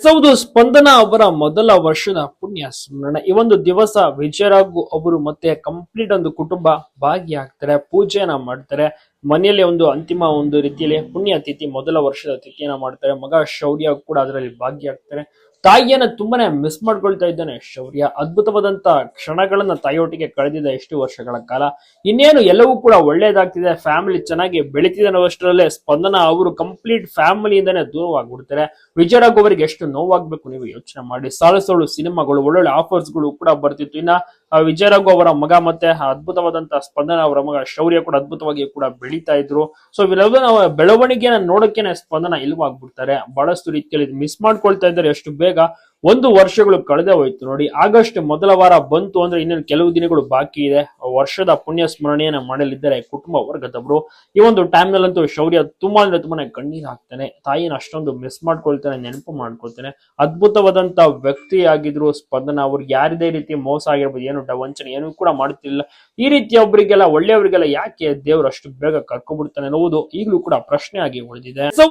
ಹೌದು ಸ್ಪಂದನ ಅವರ ಮೊದಲ ವರ್ಷದ ಪುಣ್ಯ ಸ್ಮರಣೆ. ಈ ಒಂದು ದಿವಸ ವಿಜಯರಾಘು ಅವರು ಮತ್ತೆ ಕಂಪ್ಲೀಟ್ ಒಂದು ಕುಟುಂಬ ಭಾಗಿಯಾಗ್ತಾರೆ ಪೂಜೆನ ಮಾಡ್ತಾರೆ. ಮನೆಯಲ್ಲಿ ಒಂದು ಅಂತಿಮ ಒಂದು ರೀತಿಯಲ್ಲಿ ಪುಣ್ಯ ಅತಿಥಿ ಮೊದಲ ವರ್ಷದ ಅತಿಥಿಯನ್ನ ಮಾಡ್ತಾರೆ. ಮಗ ಶೌರ್ಯ ಕೂಡ ಅದರಲ್ಲಿ ಭಾಗಿಯಾಗ್ತಾರೆ. ತಾಯಿಯನ್ನ ತುಂಬಾನೇ ಮಿಸ್ ಮಾಡ್ಕೊಳ್ತಾ ಇದ್ದಾನೆ ಶೌರ್ಯ. ಅದ್ಭುತವಾದಂತ ಕ್ಷಣಗಳನ್ನ ತಾಯಿಯೊಟ್ಟಿಗೆ ಕಳೆದಿದೆ ಎಷ್ಟು ವರ್ಷಗಳ ಕಾಲ. ಇನ್ನೇನು ಎಲ್ಲವೂ ಕೂಡ ಒಳ್ಳೇದಾಗ್ತಿದೆ. ಫ್ಯಾಮಿಲಿ ಚೆನ್ನಾಗಿ ಬೆಳೀತಿದೆ ಅನ್ನೋಷ್ಟರಲ್ಲೇ ಸ್ಪಂದನ ಅವರು ಕಂಪ್ಲೀಟ್ ಫ್ಯಾಮಿಲಿಯಿಂದಾನೇ ದೂರವಾಗ್ಬಿಡ್ತಾರೆ. ವಿಜಯರಾಘ್ ಅವರಿಗೆ ಎಷ್ಟು ನೋವಾಗ್ಬೇಕು ನೀವು ಯೋಚನೆ ಮಾಡಿ. ಸಾಲು ಸಾಲು ಸಿನಿಮಾಗಳು, ಒಳ್ಳೊಳ್ಳೆ ಆಫರ್ಸ್ಗಳು ಕೂಡ ಬರ್ತಿತ್ತು. ಇನ್ನ ಆ ವಿಜಯರಾಘು ಅವರ ಮಗ ಮತ್ತೆ ಅದ್ಭುತವಾದಂತಹ ಅದ್ಭುತವಾದಂತ ಸ್ಪಂದನ ಅವರ ಮಗ ಶೌರ್ಯ ಕೂಡ ಅದ್ಭುತವಾಗಿ ಕೂಡ ಬೆಳೀತಾ ಇದ್ರು. ಸೊ ಇವೆಲ್ಲವನ್ನ ಬೆಳವಣಿಗೆನ ನೋಡೋಕೆನೆ ಸ್ಪಂದನ ಇಲ್ವಾಗ್ಬಿಡ್ತಾರೆ ಬಹಳಷ್ಟು ರೀತಿಯಲ್ಲಿ ಮಿಸ್ ಮಾಡ್ಕೊಳ್ತಾ ಇದ್ದಾರೆ. ಎಷ್ಟು ಬೇಗ ಒಂದು ವರ್ಷಗಳು ಕಳೆದೇ ಹೋಯ್ತು ನೋಡಿ. ಆಗಸ್ಟ್ ಮೊದಲ ವಾರ ಬಂತು ಅಂದ್ರೆ ಇನ್ನೇನು ಕೆಲವು ದಿನಗಳು ಬಾಕಿ ಇದೆ. ವರ್ಷದ ಪುಣ್ಯ ಸ್ಮರಣೆಯನ್ನ ಮಾಡಲಿದ್ದಾರೆ ಕುಟುಂಬ ವರ್ಗದವರು ಈ ಒಂದು ಟೈಮ್ ನಲ್ಲಂತೂ ಶೌರ್ಯ ತುಂಬಾ ಅಂದ್ರೆ ತುಂಬಾನೇ ಕಣ್ಣೀರ್ ತಾಯಿನ ಅಷ್ಟೊಂದು ಮಿಸ್ ಮಾಡ್ಕೊಳ್ತಾನೆ, ನೆನಪು ಮಾಡ್ಕೊಳ್ತಾನೆ. ಅದ್ಭುತವಾದಂತ ವ್ಯಕ್ತಿ ಆಗಿದ್ರು ಸ್ಪಂದನ. ಅವ್ರಿಗೆ ಯಾರದೇ ರೀತಿ ಮೋಸ ಆಗಿರ್ಬೋದು, ಏನು ವಂಚನೆ ಏನು ಕೂಡ ಮಾಡ್ತಿಲ್ಲ ಈ ರೀತಿ ಒಬ್ರಿಗೆಲ್ಲ, ಒಳ್ಳೆಯವರಿಗೆಲ್ಲ ಯಾಕೆ ದೇವರು ಅಷ್ಟು ಬೇಗ ಕರ್ಕೊಂಡ್ಬಿಡ್ತಾನೆ ಅನ್ನೋದು ಈಗಲೂ ಕೂಡ ಪ್ರಶ್ನೆ ಆಗಿ ಉಳಿದಿದೆ